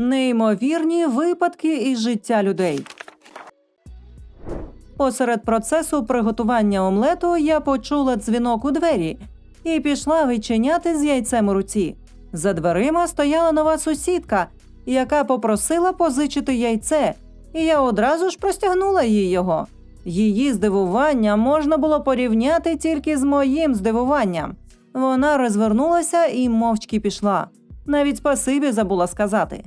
Неймовірні випадки із життя людей. Посеред процесу приготування омлету я почула дзвінок у двері і пішла відчиняти з яйцем у руці. За дверима стояла нова сусідка, яка попросила позичити яйце, і я одразу ж простягнула їй його. Її здивування можна було порівняти тільки з моїм здивуванням. Вона розвернулася і мовчки пішла. Навіть спасибі забула сказати.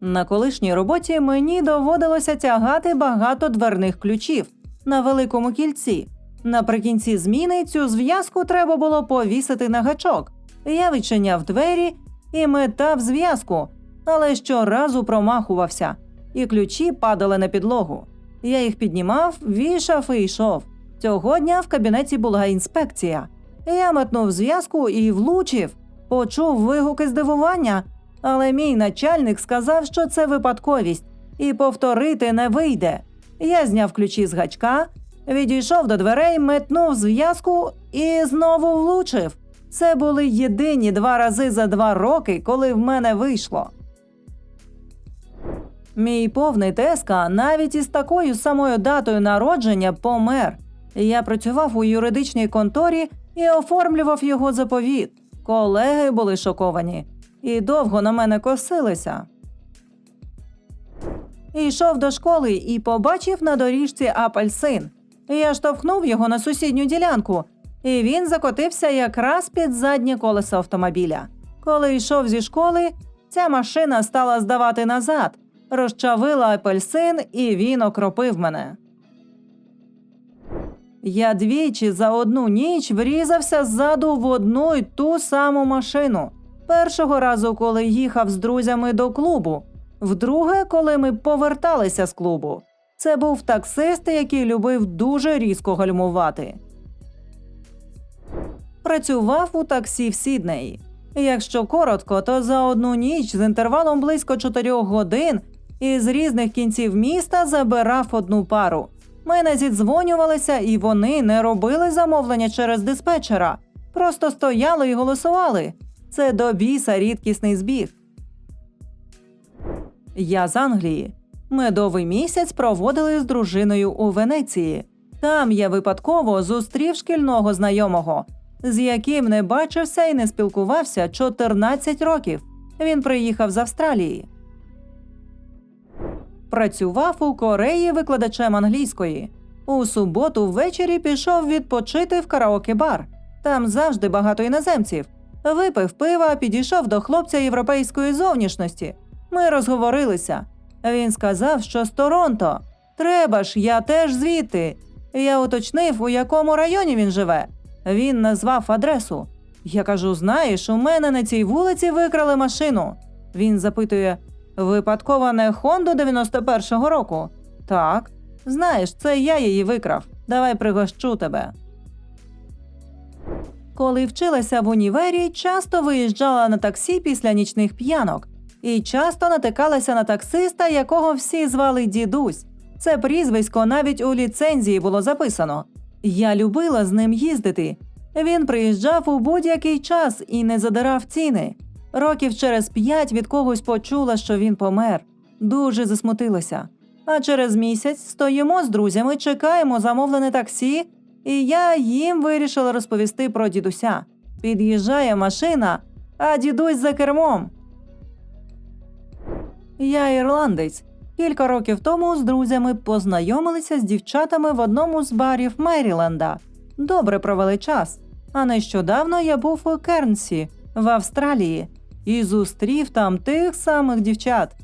На колишній роботі мені доводилося тягати багато дверних ключів на великому кільці. Наприкінці зміни цю зв'язку треба було повісити на гачок. Я відчиняв двері і метав зв'язку, але щоразу промахувався, і ключі падали на підлогу. Я їх піднімав, вішав і йшов. Цього дня в кабінеті була інспекція. Я метнув зв'язку і влучив, почув вигуки здивування, але мій начальник сказав, що це випадковість, і повторити не вийде. Я зняв ключі з гачка, відійшов до дверей, метнув зв'язку і знову влучив. Це були єдині два рази за два роки, коли в мене вийшло. Мій повний теска навіть із такою самою датою народження помер. Я працював у юридичній конторі і оформлював його заповіт. Колеги були шоковані і довго на мене косилися. Йшов до школи і побачив на доріжці апельсин. Я штовхнув його на сусідню ділянку, і він закотився якраз під заднє колесо автомобіля. Коли йшов зі школи, ця машина стала здавати назад, розчавила апельсин, і він окропив мене. Я двічі за одну ніч врізався ззаду в одну й ту саму машину. Першого разу, коли їхав з друзями до клубу, вдруге, коли ми поверталися з клубу. Це був таксист, який любив дуже різко гальмувати. Працював у таксі в Сіднеї. Якщо коротко, то за одну ніч з інтервалом близько 4 годин із різних кінців міста забирав одну пару. Ми не зідзвонювалися, і вони не робили замовлення через диспетчера, просто стояли і голосували. Це до біса рідкісний збіг. Я з Англії. Медовий місяць проводили з дружиною у Венеції. Там я випадково зустрів шкільного знайомого, з яким не бачився і не спілкувався 14 років. Він приїхав з Австралії. Працював у Кореї викладачем англійської. У суботу ввечері пішов відпочити в караоке-бар. Там завжди багато іноземців. Випив пива, підійшов до хлопця європейської зовнішності. Ми розговорилися. Він сказав, що з Торонто. Треба ж, я теж звідти. Я уточнив, у якому районі він живе. Він назвав адресу. Я кажу: знаєш, у мене на цій вулиці викрали машину. Він запитує: випадково не Хонду 91-го року? Так. Знаєш, це я її викрав. Давай пригощу тебе. Коли вчилася в універі, часто виїжджала на таксі після нічних п'янок і часто натикалася на таксиста, якого всі звали дідусь. Це прізвисько навіть у ліцензії було записано. Я любила з ним їздити. Він приїжджав у будь-який час і не задирав ціни. Років через п'ять від когось почула, що він помер. Дуже засмутилася. А через місяць стоїмо з друзями, чекаємо замовлене таксі, і я їм вирішила розповісти про дідуся. Під'їжджає машина, а дідусь за кермом. Я ірландець. Кілька років тому з друзями познайомилися з дівчатами в одному з барів Меріленда. Добре провели час. А нещодавно я був у Кернсі в Австралії і зустрів там тих самих дівчат.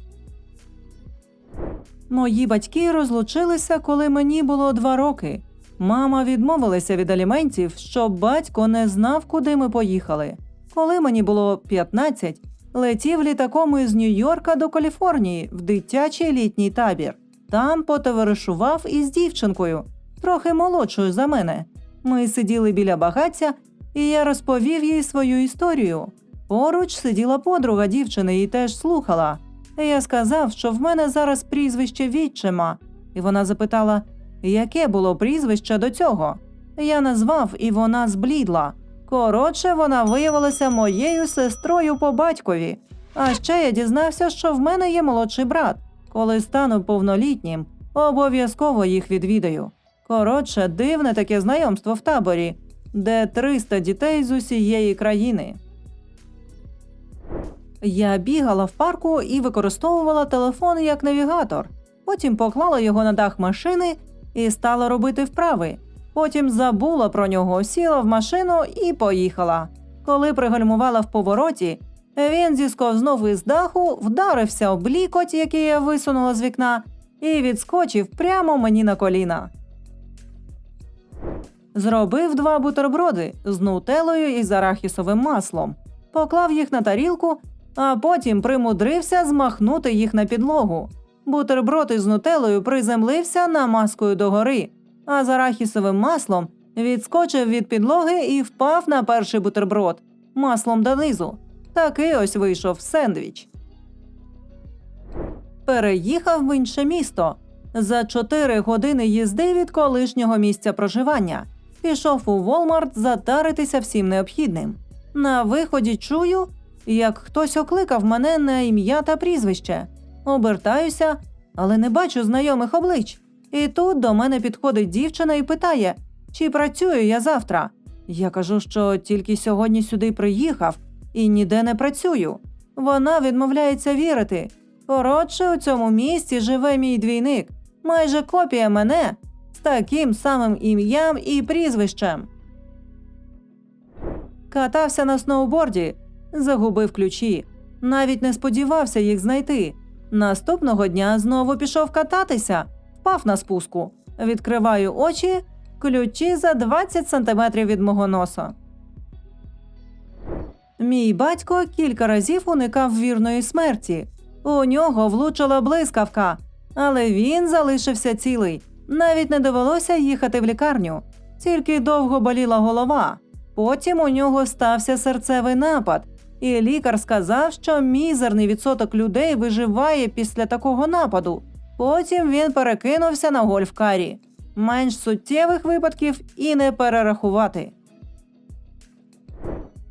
Мої батьки розлучилися, коли мені було два роки. Мама відмовилася від аліментів, щоб батько не знав, куди ми поїхали. Коли мені було 15, летів літаком із Нью-Йорка до Каліфорнії в дитячий літній табір. Там потоваришував із дівчинкою, трохи молодшою за мене. Ми сиділи біля багаття, і я розповів їй свою історію. Поруч сиділа подруга дівчини і теж слухала. Я сказав, що в мене зараз прізвище відчима, і вона запитала, яке було прізвище до цього. Я назвав, і вона зблідла. Коротше, вона виявилася моєю сестрою по батькові. А ще я дізнався, що в мене є молодший брат. Коли стану повнолітнім, обов'язково їх відвідаю. Коротше, дивне таке знайомство в таборі, де 300 дітей з усієї країни. Я бігала в парку і використовувала телефон як навігатор. Потім поклала його на дах машини і стала робити вправи. Потім забула про нього, сіла в машину і поїхала. Коли пригальмувала в повороті, він зісковзнув із даху, вдарився об лікоть, який я висунула з вікна, і відскочив прямо мені на коліна. Зробив два бутерброди з нутелою і з арахісовим маслом, поклав їх на тарілку, а потім примудрився змахнути їх на підлогу. Бутерброд із нутелою приземлився намазкою догори, а з арахісовим маслом відскочив від підлоги і впав на перший бутерброд маслом донизу. Такий ось вийшов сендвіч. Переїхав в інше місто за 4 години їзди від колишнього місця проживання. Пішов у Волмарт затаритися всім необхідним. На виході чую, як хтось окликав мене на ім'я та прізвище. Обертаюся, але не бачу знайомих облич. І тут до мене підходить дівчина і питає, чи працюю я завтра. Я кажу, що тільки сьогодні сюди приїхав і ніде не працюю. Вона відмовляється вірити. Коротше, у цьому місті живе мій двійник, майже копія мене з таким самим ім'ям і прізвищем. Катався на сноуборді, загубив ключі, навіть не сподівався їх знайти. Наступного дня знову пішов кататися, впав на спуску. Відкриваю очі, ключі за 20 сантиметрів від мого носа. Мій батько кілька разів уникав вірної смерті. У нього влучила блискавка, але він залишився цілий. Навіть не довелося їхати в лікарню. Тільки довго боліла голова. Потім у нього стався серцевий напад, і лікар сказав, що мізерний відсоток людей виживає після такого нападу. Потім він перекинувся на гольф-карі. Менш суттєвих випадків і не перерахувати.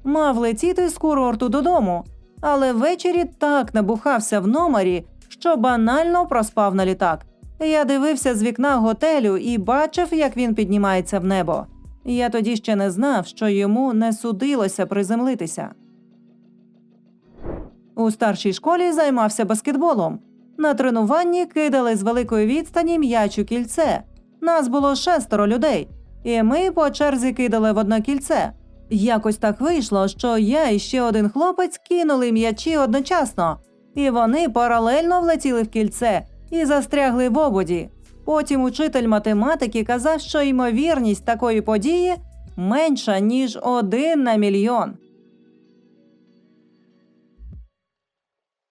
Мав летіти з курорту додому, але ввечері так набухався в номері, що банально проспав на літак. Я дивився з вікна готелю і бачив, як він піднімається в небо. Я тоді ще не знав, що йому не судилося приземлитися. У старшій школі займався баскетболом. На тренуванні кидали з великої відстані м'яч у кільце. Нас було шестеро людей, і ми по черзі кидали в одне кільце. Якось так вийшло, що я і ще один хлопець кинули м'ячі одночасно, і вони паралельно влетіли в кільце і застрягли в ободі. Потім учитель математики казав, що ймовірність такої події менша ніж один на мільйон.